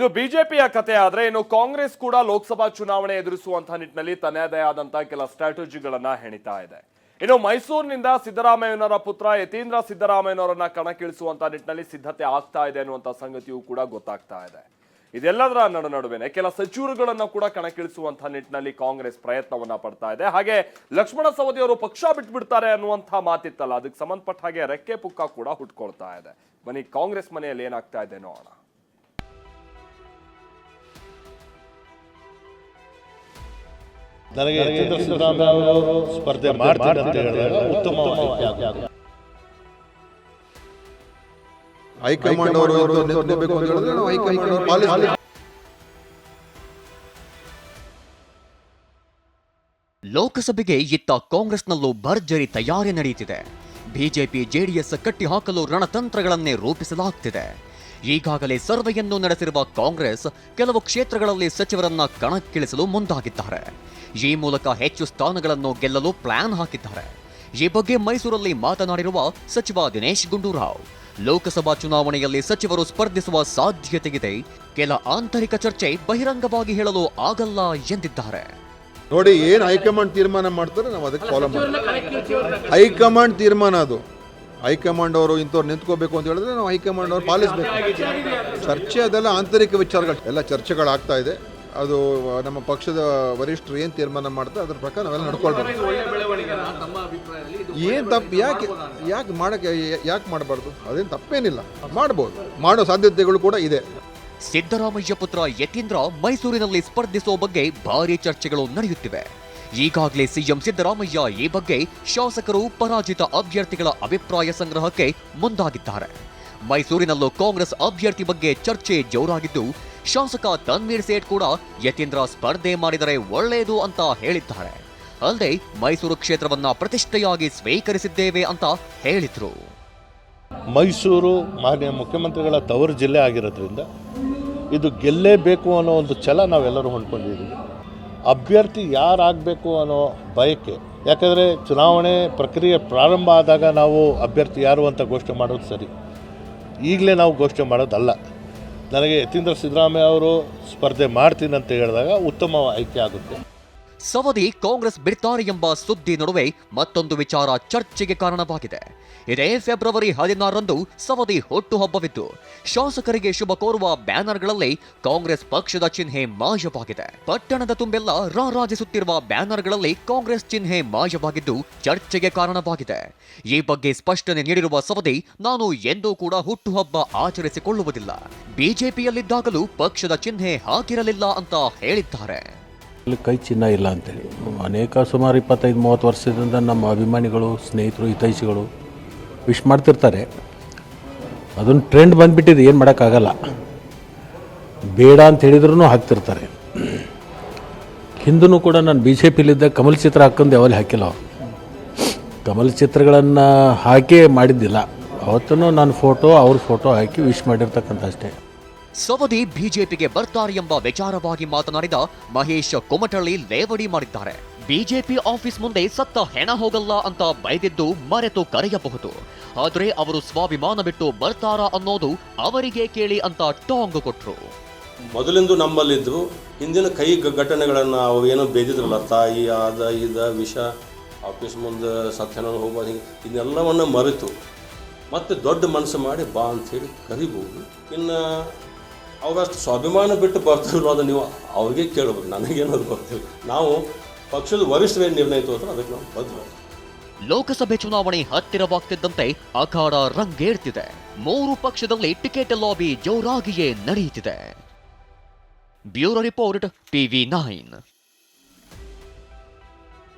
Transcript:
ಇದು ಬಿಜೆಪಿಯ ಕತೆ ಆದ್ರೆ ಇನ್ನು ಕಾಂಗ್ರೆಸ್ ಕೂಡ ಲೋಕಸಭಾ ಚುನಾವಣೆ ಎದುರಿಸುವಂತಹ ನಿಟ್ಟಿನಲ್ಲಿ ತನ್ನದೇ ಆದಂತಹ ಕೆಲ ಸ್ಟ್ರಾಟಜಿಗಳನ್ನ ಹೆಣಿತಾ ಇದೆ. ಇನ್ನು ಮೈಸೂರಿನಿಂದ ಸಿದ್ದರಾಮಯ್ಯನವರ ಪುತ್ರ ಯತೀಂದ್ರ ಸಿದ್ದರಾಮಯ್ಯನವರನ್ನ ಕಣಕ್ಕಿಳಿಸುವಂತಹ ನಿಟ್ಟಿನಲ್ಲಿ ಸಿದ್ಧತೆ ಆಗ್ತಾ ಇದೆ ಅನ್ನುವಂತ ಸಂಗತಿಯೂ ಕೂಡ ಗೊತ್ತಾಗ್ತಾ ಇದೆ. ಇದೆಲ್ಲದರ ನಡು ನಡುವೆನೆ ಕೆಲ ಸಚಿವರುಗಳನ್ನು ಕೂಡ ಕಣಕ್ಕಿಳಿಸುವಂತಹ ನಿಟ್ಟಿನಲ್ಲಿ ಕಾಂಗ್ರೆಸ್ ಪ್ರಯತ್ನವನ್ನ ಪಡ್ತಾ ಇದೆ. ಹಾಗೆ ಲಕ್ಷ್ಮಣ ಸವದಿ ಅವರು ಪಕ್ಷ ಬಿಟ್ಬಿಡ್ತಾರೆ ಅನ್ನುವಂತಹ ಮಾತಿತ್ತಲ್ಲ, ಅದಕ್ಕೆ ಸಂಬಂಧಪಟ್ಟ ಹಾಗೆ ರೆಕ್ಕೆ ಪುಕ್ಕ ಕೂಡ ಹುಟ್ಕೊಳ್ತಾ ಇದೆ. ಬನ್ನಿ ಕಾಂಗ್ರೆಸ್ ಮನೆಯಲ್ಲಿ ಏನಾಗ್ತಾ ಇದೆ ನೋಡೋಣ. ನನಗೆ ಸಿದ್ದರಾಮಯ್ಯ ಅವರು ಸ್ಪರ್ಧೆ ಮಾಡ್ತಾರೆ ಅಂತ ಹೇಳಿದಾಗ. ಹೈಕಮಾಂಡ್ ಅವರು ಇವತ್ತು ನಿಂತ್ಕೋಬೇಕು ಅಂತ ಹೇಳಿದ್ರೆ ನಾವು ಹೈಕಮಾಂಡ್ ಅವರು ಪಾಲಿಸ್ಬೇಕು ಲೋಕಸಭೆಗೆ ಇತ್ತ ಕಾಂಗ್ರೆಸ್ನಲ್ಲೂ ಭರ್ಜರಿ ತಯಾರಿ ನಡೆಯುತ್ತಿದೆ. ಬಿಜೆಪಿ ಜೆಡಿಎಸ್ ಕಟ್ಟಿಹಾಕಲು ರಣತಂತ್ರಗಳನ್ನೇ ರೂಪಿಸಲಾಗ್ತಿದೆ. ಈಗಾಗಲೇ ಸರ್ವೆಯನ್ನು ನಡೆಸಿರುವ ಕಾಂಗ್ರೆಸ್ ಕೆಲವು ಕ್ಷೇತ್ರಗಳಲ್ಲಿ ಸಚಿವರನ್ನ ಕಣಕ್ಕಿಳಿಸಲು ಮುಂದಾಗಿದ್ದಾರೆ. ಈ ಮೂಲಕ ಹೆಚ್ಚು ಸ್ಥಾನಗಳನ್ನು ಗೆಲ್ಲಲು ಪ್ಲಾನ್ ಹಾಕಿದ್ದಾರೆ. ಈ ಬಗ್ಗೆ ಮೈಸೂರಲ್ಲಿ ಮಾತನಾಡಿರುವ ಸಚಿವ ದಿನೇಶ್ ಗುಂಡೂರಾವ್ ಲೋಕಸಭಾ ಚುನಾವಣೆಯಲ್ಲಿ ಸಚಿವರು ಸ್ಪರ್ಧಿಸುವ ಸಾಧ್ಯತೆಯಿದೆ. ಕೆಲ ಆಂತರಿಕ ಚರ್ಚೆ ಬಹಿರಂಗವಾಗಿ ಹೇಳಲು ಆಗಲ್ಲ ಎಂದಿದ್ದಾರೆ. ನೋಡಿ ಏನು ಹೈಕಮಾಂಡ್ ತೀರ್ಮಾನ ಮಾಡ್ತಾರೆ ನಾವು ಅದಕ್ಕೆ ಫಾಲೋ ಮಾಡ್ತೀವಿ ಹೈಕಮಾಂಡ್ ತೀರ್ಮಾನ ಅದು. ಹೈಕಮಾಂಡ್ ಅವರು ಇಂಥವ್ರು ನಿಂತ್ಕೋಬೇಕು ಅಂತ ಹೇಳಿದ್ರೆ ನಾವು ಹೈಕಮಾಂಡ್ ಅವರು ಪಾಲಿಸಬೇಕು. ಚರ್ಚೆ ಅದೆಲ್ಲ ಆಂತರಿಕ ವಿಚಾರಗಳು. ಎಲ್ಲ ಚರ್ಚೆಗಳಾಗ್ತಾ ಇದೆ. ಅದು ನಮ್ಮ ಪಕ್ಷದ ವರಿಷ್ಠರು ಏನು ತೀರ್ಮಾನ ಮಾಡ್ತಾರೆ ಅದ್ರ ಪ್ರಕಾರ ನಾವೆಲ್ಲ ನಡ್ಕೊಳ್ಬೇಕು. ಏನು ತಪ್ಪು, ಯಾಕೆ ಯಾಕೆ ಮಾಡಕ್ಕೆ, ಯಾಕೆ ಮಾಡಬಾರ್ದು? ಅದೇನು ತಪ್ಪೇನಿಲ್ಲ. ಮಾಡ್ಬೋದು. ಮಾಡೋ ಸಾಧ್ಯತೆಗಳು ಕೂಡ ಇದೆ. ಸಿದ್ದರಾಮಯ್ಯ ಪುತ್ರ ಯತೀಂದ್ರ ಮೈಸೂರಿನಲ್ಲಿ ಸ್ಪರ್ಧಿಸುವ ಬಗ್ಗೆ ಭಾರಿ ಚರ್ಚೆಗಳು ನಡೆಯುತ್ತಿವೆ. ಈಗಾಗಲೇ ಸಿಎಂ ಸಿದ್ದರಾಮಯ್ಯ ಈ ಬಗ್ಗೆ ಶಾಸಕರು, ಪರಾಜಿತ ಅಭ್ಯರ್ಥಿಗಳ ಅಭಿಪ್ರಾಯ ಸಂಗ್ರಹಕ್ಕೆ ಮುಂದಾಗಿದ್ದಾರೆ. ಮೈಸೂರಿನಲ್ಲೂ ಕಾಂಗ್ರೆಸ್ ಅಭ್ಯರ್ಥಿ ಬಗ್ಗೆ ಚರ್ಚೆ ಜೋರಾಗಿದ್ದು, ಶಾಸಕ ತನ್ವೀರ್ ಸೇಠ್ ಕೂಡ ಯತೀಂದ್ರ ಸ್ಪರ್ಧೆ ಮಾಡಿದರೆ ಒಳ್ಳೆಯದು ಅಂತ ಹೇಳಿದ್ದಾರೆ. ಅಲ್ಲದೆ ಮೈಸೂರು ಕ್ಷೇತ್ರವನ್ನ ಪ್ರತಿಷ್ಠೆಯಾಗಿ ಸ್ವೀಕರಿಸಿದ್ದೇವೆ ಅಂತ ಹೇಳಿದ್ರು. ಮೈಸೂರು ಮಾನ್ಯ ಮುಖ್ಯಮಂತ್ರಿಗಳ ತವರು ಜಿಲ್ಲೆ ಆಗಿರೋದ್ರಿಂದ ಇದು ಗೆಲ್ಲೇಬೇಕು ಅನ್ನೋ ಒಂದು ಛಲ ನಾವೆಲ್ಲರೂ ಹೊಂದ್ಕೊಂಡಿದ್ದೀವಿ. ಅಭ್ಯರ್ಥಿ ಯಾರಾಗಬೇಕು ಅನ್ನೋ ಬಯಕೆ. ಯಾಕಂದರೆ ಚುನಾವಣೆ ಪ್ರಕ್ರಿಯೆ ಪ್ರಾರಂಭ ಆದಾಗ ನಾವು ಅಭ್ಯರ್ಥಿ ಯಾರು ಅಂತ ಘೋಷಣೆ ಮಾಡೋದು ಸರಿ. ಈಗಲೇ ನಾವು ಘೋಷಣೆ ಮಾಡೋದಲ್ಲ. ನನಗೆ ಯತೀಂದ್ರ ಸಿದ್ದರಾಮಯ್ಯ ಅವರು ಸ್ಪರ್ಧೆ ಮಾಡ್ತೀನಿ ಅಂತ ಹೇಳಿದಾಗ ಉತ್ತಮ ಆಯ್ಕೆ ಆಗುತ್ತೆ. ಸವದಿ ಕಾಂಗ್ರೆಸ್ ಬಿಡ್ತಾರೆ ಎಂಬ ಸುದ್ದಿ ನಡುವೆ ಮತ್ತೊಂದು ವಿಚಾರ ಚರ್ಚೆಗೆ ಕಾರಣವಾಗಿದೆ. ಇದೇ ಫೆಬ್ರವರಿ ಹದಿನಾರರಂದು ಸವದಿ ಹುಟ್ಟುಹಬ್ಬವಿದ್ದು ಶಾಸಕರಿಗೆ ಶುಭ ಕೋರುವ ಬ್ಯಾನರ್ಗಳಲ್ಲಿ ಕಾಂಗ್ರೆಸ್ ಪಕ್ಷದ ಚಿಹ್ನೆ ಮಾಯವಾಗಿದೆ. ಪಟ್ಟಣದ ತುಂಬೆಲ್ಲ ರಾರಾಜಿಸುತ್ತಿರುವ ಬ್ಯಾನರ್ಗಳಲ್ಲಿ ಕಾಂಗ್ರೆಸ್ ಚಿಹ್ನೆ ಮಾಯವಾಗಿದ್ದು ಚರ್ಚೆಗೆ ಕಾರಣವಾಗಿದೆ. ಈ ಬಗ್ಗೆ ಸ್ಪಷ್ಟನೆ ನೀಡಿರುವ ಸವದಿ, ನಾನು ಎಂದೂ ಕೂಡ ಹುಟ್ಟುಹಬ್ಬ ಆಚರಿಸಿಕೊಳ್ಳುವುದಿಲ್ಲ. ಬಿಜೆಪಿಯಲ್ಲಿದ್ದಾಗಲೂ ಪಕ್ಷದ ಚಿಹ್ನೆ ಹಾಕಿರಲಿಲ್ಲ ಅಂತ ಹೇಳಿದ್ದಾರೆ. ಕೈ ಚಿನ್ನ ಇಲ್ಲ ಅಂತೇಳಿ. ಅನೇಕ ಸುಮಾರು ಇಪ್ಪತ್ತೈದು, ಮೂವತ್ತು ವರ್ಷದಿಂದ ನಮ್ಮ ಅಭಿಮಾನಿಗಳು, ಸ್ನೇಹಿತರು, ಹಿತೈಷಿಗಳು ವಿಶ್ ಮಾಡ್ತಿರ್ತಾರೆ. ಅದೊಂದು ಟ್ರೆಂಡ್ ಬಂದುಬಿಟ್ಟಿದೆ, ಏನು ಮಾಡೋಕ್ಕಾಗಲ್ಲ. ಬೇಡ ಅಂತ ಹೇಳಿದ್ರೂ ಹಾಕ್ತಿರ್ತಾರೆ. ಹಿಂದೂ ಕೂಡ ನಾನು ಬಿ ಜೆ ಪಿಲಿದ್ದ ಕಮಲ್ ಚಿತ್ರ ಹಾಕೊಂಡು ಯಾವಲ್ಲಿ ಹಾಕಿಲ್ಲ ಕಮಲ್ ಚಿತ್ರಗಳನ್ನು ಹಾಕೇ ಮಾಡಿದ್ದಿಲ್ಲ. ಅವತ್ತೂ ನಾನು ಫೋಟೋ ಅವ್ರ ಫೋಟೋ ಹಾಕಿ ವಿಶ್ ಮಾಡಿರ್ತಕ್ಕಂಥ ಅಷ್ಟೇ. ಸವದಿ ಬಿಜೆಪಿಗೆ ಬರ್ತಾರೆ ಎಂಬ ವಿಚಾರವಾಗಿ ಮಾತನಾಡಿದ ಮಹೇಶ್ ಕುಮಟಳ್ಳಿ ಲೇವಡಿ ಮಾಡಿದ್ದಾರೆ. ಬಿಜೆಪಿ ಆಫೀಸ್ ಮುಂದೆ ಸತ್ತ ಹೆಣ ಹೋಗಲ್ಲ ಅಂತ ಬೈದಿದ್ದು ಮರೆತು ಕರೆಯಬಹುದು. ಆದರೆ ಅವರು ಸ್ವಾಭಿಮಾನ ಬಿಟ್ಟು ಬರ್ತಾರಾ ಅನ್ನೋದು ಅವರಿಗೆ ಕೇಳಿ ಅಂತ ಟಾಂಗ್ ಕೊಟ್ರು. ಮೊದಲಿಂದು ನಮ್ಮಲ್ಲಿದ್ದು, ಹಿಂದಿನ ಕೈ ಘಟನೆಗಳನ್ನು ಅವು ಏನೋ ಬೇದಿದ್ರಲ್ಲ, ತಾಯಿ ಆದ, ಇದ, ವಿಷ, ಆಫೀಸ್ ಮುಂದೆ ಸತ್ಯನ ಹೋಗ್ಬೋದು ಹಿಂಗೆ ಇದನ್ನೆಲ್ಲವನ್ನು ಮರೆತು, ಮತ್ತೆ ದೊಡ್ಡ ಮನಸ್ಸು ಮಾಡಿ ಬಾ ಅಂತ ಹೇಳಿ ಕರಿಬೋದು. ಇನ್ನು ಅವರಷ್ಟು ಸ್ವಾಭಿಮಾನ ಬಿಟ್ಟು ಬರ್ತಾರಲ್ಲ ಅದು ನೀವು ಅವ್ರಿಗೆ ಕೇಳಬೇಕು ನನಗೇನದು ಗೊತ್ತಿಲ್ಲ. ನಾವು ಪಕ್ಷದ ವರಿಷ್ಠರೇನು ನಿರ್ಣಯ ತಗೋತಾರೆ ಅದಕ್ಕೆ ನಾವು ಬದ್ಧ. ಲೋಕಸಭೆ ಚುನಾವಣೆ ಹತ್ತಿರವಾಗ್ತಿದ್ದಂತೆ ಅಖಾಡ ರಂಗೇರ್ತಿದೆ. ಮೂರು ಪಕ್ಷದಲ್ಲಿ ಟಿಕೆಟ್ ಲಾಬಿ ಜೋರಾಗಿಯೇ ನಡೆಯುತ್ತಿದೆ. Bureau report TV nine.